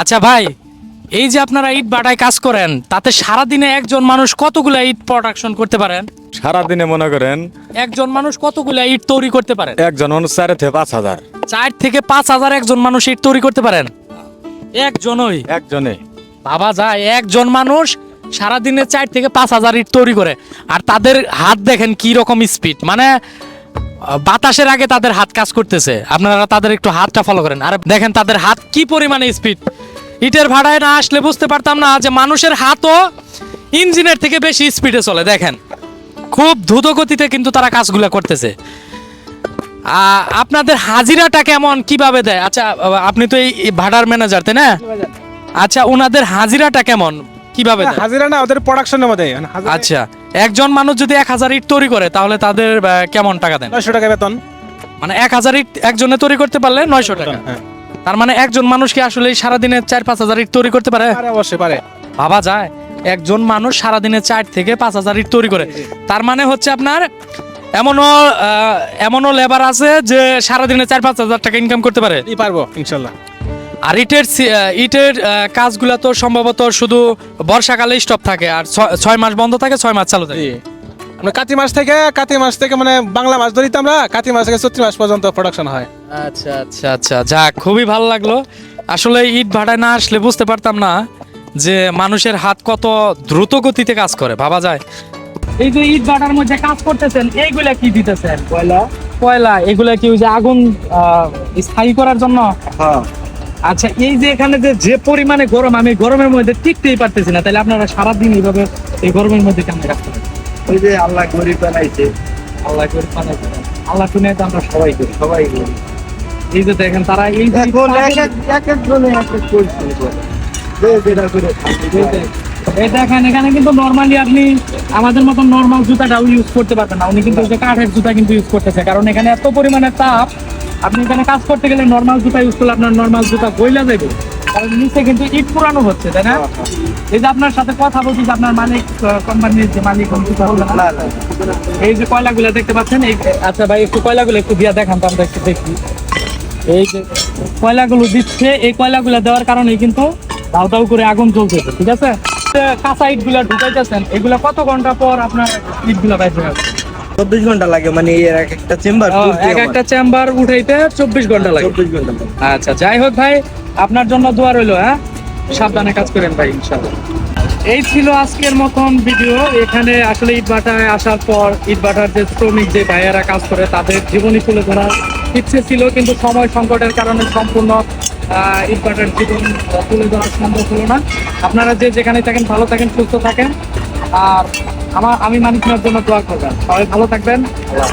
আচ্ছা ভাই এই যে আপনারা ইট বাটায় কাজ করেন তাতে সারাদিনে একজন মানুষ কতগুলা ইট প্রোডাকশন করতে পারেন? সারাদিনে মনে করেন? একজন মানুষ কতগুলা ইট তৈরি করতে পারেন? একজন মানুষ চারে থেকে পাঁচ হাজার। চার থেকে পাঁচ হাজার একজন মানুষ ইট তৈরি করতে পারেন? একজনই? একজনে। বাবা যায় একজন মানুষ সারাদিনে চার থেকে পাঁচ হাজার ইট তৈরি করে। আর তাদের হাত দেখেন কি রকম স্পিড মানে বাতাসের আগে তাদের হাত কাজ করতেছে। আপনারা তাদের একটু হাতটা ফলো করেন। আর দেখেন তাদের হাত কি পরিমাণে স্পিড ইটের ভাড়ায় না আসলে বুঝতে পারতাম না যে মানুষের হাতও ইঞ্জিনের থেকে বেশি স্পিডে চলে দেখেন। খুব দ্রুত গতিতে কিন্তু তারা কাজগুলো করতেছে। আপনাদের হাজিরাটা কেমন? কীভাবে দেয়? আচ্ছা আপনি তো এই ভাড়ার ম্যানেজার তাই না? আচ্ছা ওনাদের হাজিরাটা কেমন? কীভাবে দেয়? হাজিরা না ওদের প্রোডাকশন মধ্যে। হাজিরা আচ্ছা একজন মানুষ যদি এক হাজার ইট তৈরি করে তাহলে তাদের কেমন টাকা দেন? নয়শো টাকা বেতন। মানে এক হাজার ইট একজনে তৈরি করতে পারলে নয়শো টাকা। হ্যাঁ। তার মানে একজন মানুষ কি আসলে সারাদিনে চার পাঁচ হাজার ইট তৈরি করতে পারে? অবশ্যই পারে। ভাবা যায় একজন মানুষ সারাদিনে চার থেকে পাঁচ হাজার ইট তৈরি করে। তার মানে হচ্ছে আপনার এমনও এমনও লেবার আছে যে সারাদিনে চার পাঁচ হাজার টাকা ইনকাম করতে পারে। পারব ইনশাল্লাহ। আর ইটের ইটের কাজগুলা তো সম্ভবত শুধু বর্ষাকালে স্টপ থাকে আর ছয়- মাস বন্ধ থাকে ছয় মাস চালু থাকে। আমরা কাতি মাস থেকে কাতি মাস থেকে মানে বাংলা মাছ ধরি আমরা কাতি মাস থেকে চৈত্র মাস পর্যন্ত প্রোডাকশন হয়। আচ্ছা আচ্ছা আচ্ছা। যাক খুবই ভালো লাগল। আসলে ইট ভাড়ায় না আসলে বুঝতে পারতাম না যে মানুষের হাত কত দ্রুত গতিতে কাজ করে ভাবা যায়। এই যে ইট ভাটার মধ্যে কাজ করতেছেন এইগুলা কি দিতেছেন? কয়লা? কয়লা এগুলা কি ওই যে আগুন আহ, স্থায়ী করার জন্য? আচ্ছা এই যে এখানে যে যে পরিমাণে গরম আমি গরমের মধ্যে টিকতেই পারতেছি না। তাহলে আপনারা সারাদিন এইভাবে এই গরমের মধ্যে কেমন রাখতে ওই যে আল্লাহ গরিব বানাইছে আল্লাহ করে পালাই করেন। আল্লাহ শুনে তো আমরা সবাই করি সবাই গরিব এই যে দেখেন তারা এই যে এক এক এক একজনে এক এক পরিশ্রম করে। যে যেটা করে এই দেখেন এখানে কিন্তু নরমালি আপনি আমাদের মতো নরমাল জুতাটাও ইউজ করতে পারবেন না। উনি কিন্তু ওই যে কাঠের জুতা কিন্তু ইউজ করতেছে। কারণ এখানে এত পরিমাণে তাপ আপনি এখানে কাজ করতে গেলে নরমাল জুতা ইউজ করলে আপনার নরমাল জুতা গইলা যাবে কারণ নিচে কিন্তু ইট পুরানো হচ্ছে তাই না? এই যে আপনার সাথে কথা বলছি যে আপনার মালিক কোম্পানির যে মালিক এই যে কয়লাগুলো দেখতে পাচ্ছেন এই আচ্ছা ভাই একটু কয়লাগুলো একটু দিয়া দেখান তো আমরা একটু দেখি। এই যে কয়লাগুলো দিচ্ছে এই কয়লাগুলো দেওয়ার কারণে কিন্তু করে আগুন জ্বলতেছে ঠিক আছে? কাঁচা ইটগুলা ঢুকাইতেছেন এগুলা কত ঘণ্টা পর আপনার ইটগুলা বাইরে হবে চব্বিশ ঘণ্টা লাগে মানে এর এক একটা চেম্বার এক একটা চেম্বার উঠাইতে চব্বিশ ঘণ্টা লাগে। চব্বিশ ঘণ্টা। আচ্ছা যাই হোক ভাই আপনার জন্য দোয়া রইল হ্যাঁ? সাবধানে কাজ করেন ভাই, ইনশাআল্লাহ। এই ছিল আজকের মতন ভিডিও। এখানে আসলে ইটভাটায় আসার পর ইটভাটার যে শ্রমিক, যে ভাইয়েরা কাজ করে, তাদের জীবনী তুলে ধরার ইচ্ছে ছিল, কিন্তু সময় সংকটের কারণে সম্পূর্ণ ইটভাটার জীবন তুলে ধরা সম্ভব হলো না। আপনারা যে যেখানে থাকেন, ভালো থাকেন, সুস্থ থাকেন। আর আমার, আমি মানিকনার জন্য দোয়া করবেন। সবাই ভালো থাকবেন। আল্লাহ।